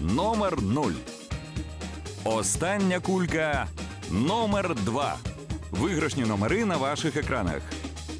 Номер 0. Остання кулька номер 2. Виграшні номери на ваших екранах.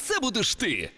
це будеш ти.